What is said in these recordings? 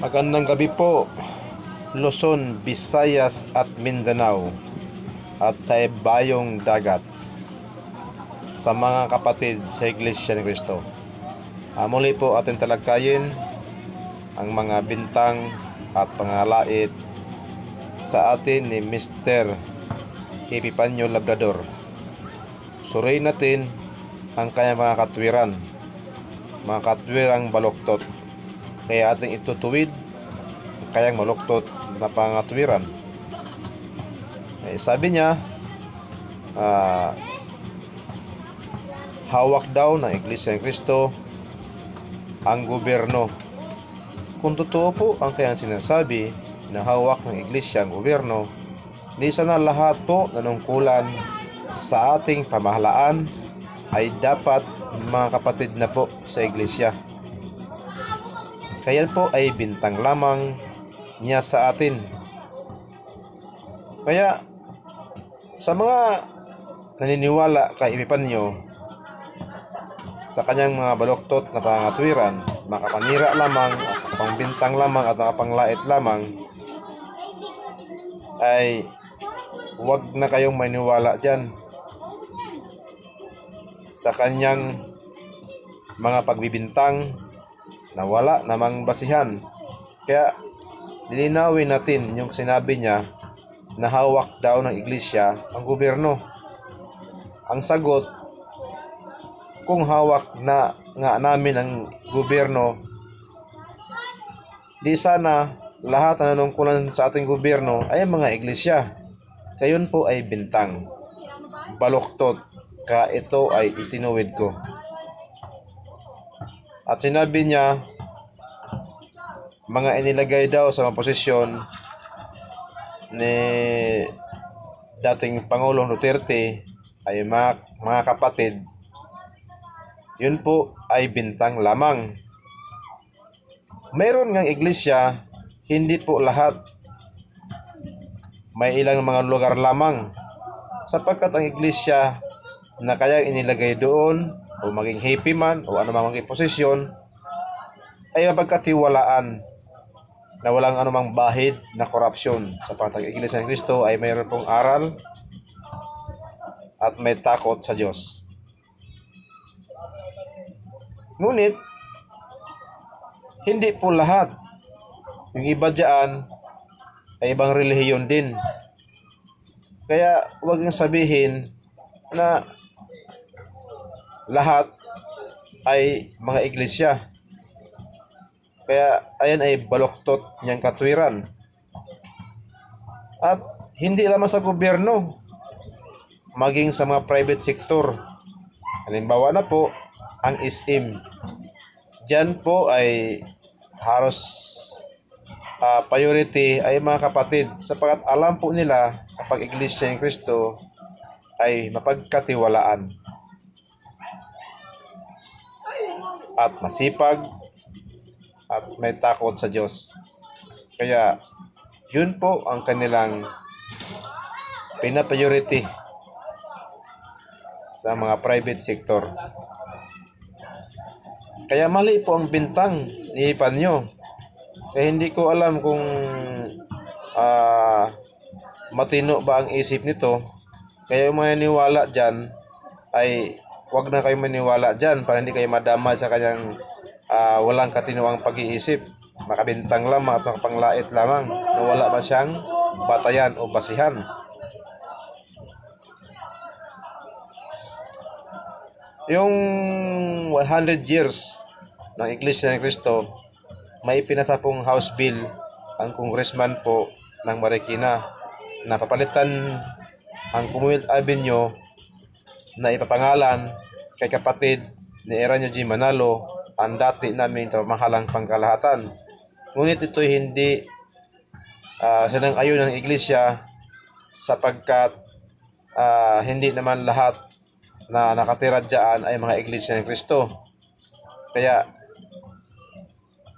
Magandang gabi po, Luzon, Visayas at Mindanao at sa Bayong Dagat sa mga kapatid sa Iglesia ni Cristo. Ah, muli po ating talagkayin ang mga bintang at pangalait sa atin ni Mr. Epipanyo Labrador. Suriin natin ang kanyang mga katwiran, mga katwirang baloktot kaya ating itutuwid ang kayang maluktot na pangatwiran. Eh, sabi niya, ah, hawak daw ng Iglesia ng Cristo ang gobyerno. Kung totoo po ang kayang sinasabi na hawak ng Iglesia ang gobyerno, di sana lahat po nanungkulan sa ating pamahalaan ay dapat mga kapatid na po sa Iglesia. Kaya po ay bintang lamang niya sa atin. Kaya sa mga naniniwala kay Epipanyo sa kanyang mga baloktot na pangatwiran, makapanira lamang at makapangbintang lamang at makapanglait lamang ay huwag na kayong maniwala dyan sa kanyang mga pagbibintang na wala namang basihan. Kaya lilinawin natin yung sinabi niya na hawak daw ng iglesia ang gobyerno. Ang sagot, kung hawak na nga namin ang gobyerno, di sana lahat na nanungkulan sa ating gobyerno ay mga iglesia. Kayon po ay bintang, baloktot, ka ito ay itinuwid ko. At sinabi niya, mga inilagay daw sa mga posisyon ni dating Pangulong Duterte ay mga, mga kapatid, yun po ay bintang lamang. Mayroon ngang iglesia, hindi po lahat. May ilang mga lugar lamang. Sapagkat ang iglesia na kaya inilagay doon o maging happy man o ano mang maging posisyon ay mapagkatiwalaan na walang anumang bahid na korupsyon sa ang Iglesia ng Kristo ay mayroon pong aral at may takot sa Diyos. Ngunit, hindi po lahat. Yung iba dyan ay ibang relihiyon din. Kaya huwag yung sabihin na lahat ay mga iglesia. Kaya ayan ay baloktot niyang katwiran. At hindi lamang sa gobyerno, maging sa mga private sector. Halimbawa na po, ang SM. Diyan po ay halos ah, priority ay mga kapatid sapagkat alam po nila kapag Iglesia ng Kristo ay mapagkatiwalaan at masipag at may takot sa Diyos. Kaya yun po ang kanilang pinapriority sa mga private sector. Kaya mali po ang bintang ni Panyo. Kaya hindi ko alam kung ah, matino ba ang isip nito. Kaya yung mga niwala dyan ay wag na kayo maniwala dyan para hindi kayo madama sa kanyang ah, walang katinuang pag-iisip. Makabintang lamang at makapanglait lamang na wala ba siyang batayan o basihan. Yung 100 years ng Iglesia ng Cristo, may pinasapong House Bill ang congressman po ng Marikina na papalitan ang Commonwealth Avenue na ipapangalan kay kapatid ni Eranio G. Manalo ang dati namin mahalang pangkalahatan. Ngunit ito hindi uh, sinang ayon ng iglesia sapagkat ah, hindi naman lahat na nakatira dyan ay mga iglesia ng Kristo. Kaya,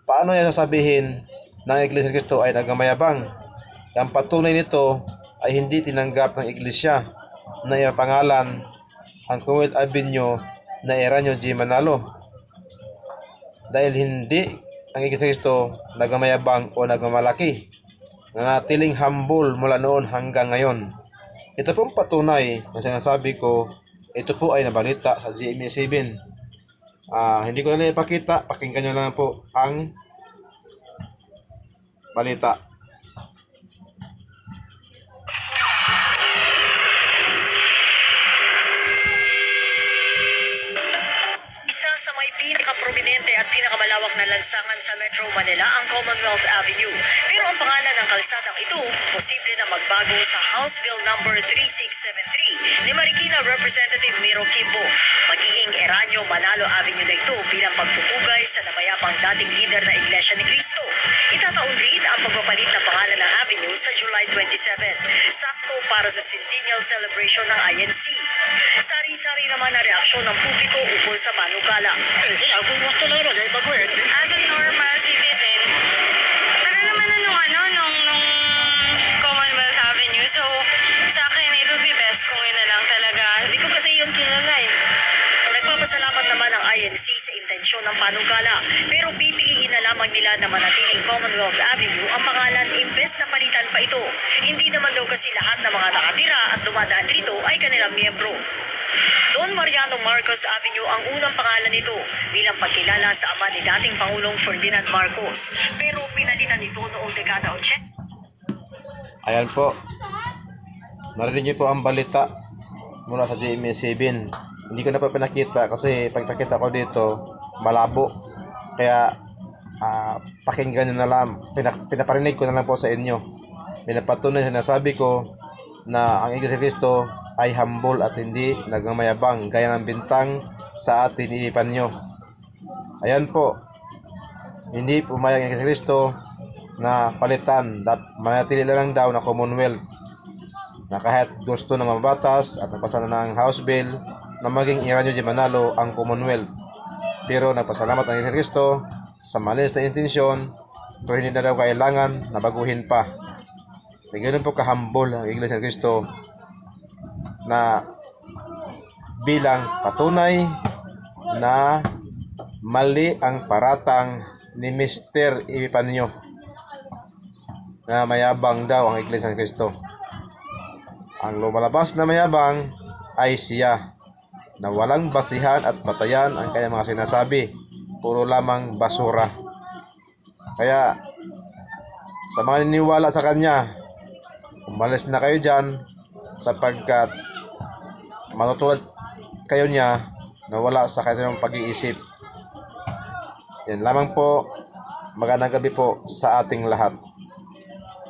paano niya sasabihin ng iglesia ng Kristo ay nagamayabang? Ang patunay nito ay hindi tinanggap ng iglesia na ipapangalan ang Commonwealth Avenue na Eranio G. Manalo. Dahil hindi ang Cristo nagmamayabang o nagmamalaki. Nanatiling humble mula noon hanggang ngayon. Ito pong patunay na sinasabi ko, ito po ay nabalita sa GMA7. Ah, hindi ko na ipakita, pakinggan nyo lang po ang balita. Lansangan sa Metro Manila ang Commonwealth Avenue. Pero pangalan ng kalsadang ito, posible na magbago sa House Bill number 3673 ni Marikina Representative Miro Kimbo. Magiging Eranyo Manalo Avenue na ito bilang pagpupugay sa namayapang dating leader na Iglesia ni Cristo. Itataon rin ang pagpapalit ng pangalan ng avenue sa July 27, sakto para sa centennial celebration ng INC. Sari-sari naman ang reaksyon ng publiko ukol sa panukala. Eh, sila, kung gusto lang rin, kahit baguhin. As a normal citizen, tagal naman na nung ano, So, sa akin, it would be best kung yun na lang talaga. Hindi ko kasi yun kilala eh. Nagpapasalamat naman ang INC sa intensyon ng panukala pero pipiliin na lamang nila na manatiling Commonwealth Avenue ang pangalan imbes na palitan pa ito. Hindi naman daw kasi lahat ng mga nakatira at dumadaan rito ay kanilang miyembro. Don Mariano Marcos Avenue ang unang pangalan nito bilang pagkilala sa ama ni dating Pangulong Ferdinand Marcos. Pero pinalitan ito noong dekada 80. Ayan po. Narinig niyo po ang balita mula sa GMA7. Hindi ko na pa pinakita kasi pagpakita ko dito, malabo. Kaya ah, pakinggan nyo na lang. Pinak- pinaparinig ko na lang po sa inyo. Pinapatunay sinasabi ko na ang Iglesia Cristo ay humble at hindi nagmamayabang gaya ng bintang sa atin iipan nyo. Ayan po. Hindi pumayag ni Cristo na palitan. Manatili na lang daw na Commonwealth na kahit gusto ng mga at napasa na ng House Bill na maging Iranyo di Manalo ang Commonwealth. Pero nagpasalamat ang Cristo sa malinis na intensyon pero hindi na daw kailangan na baguhin pa. Kaya ganun po kahambol ang Iglesia ni Cristo na bilang patunay na mali ang paratang ni Mr. Ipanyo na mayabang daw ang Iglesia ni Cristo. Ang lumalabas na mayabang ay siya na walang basihan at batayan ang kanyang mga sinasabi. Puro lamang basura. Kaya sa mga niniwala sa kanya, umalis na kayo dyan sapagkat matutulad kayo niya na wala sa kanyang pag-iisip. Yan lamang po. Magandang gabi po sa ating lahat.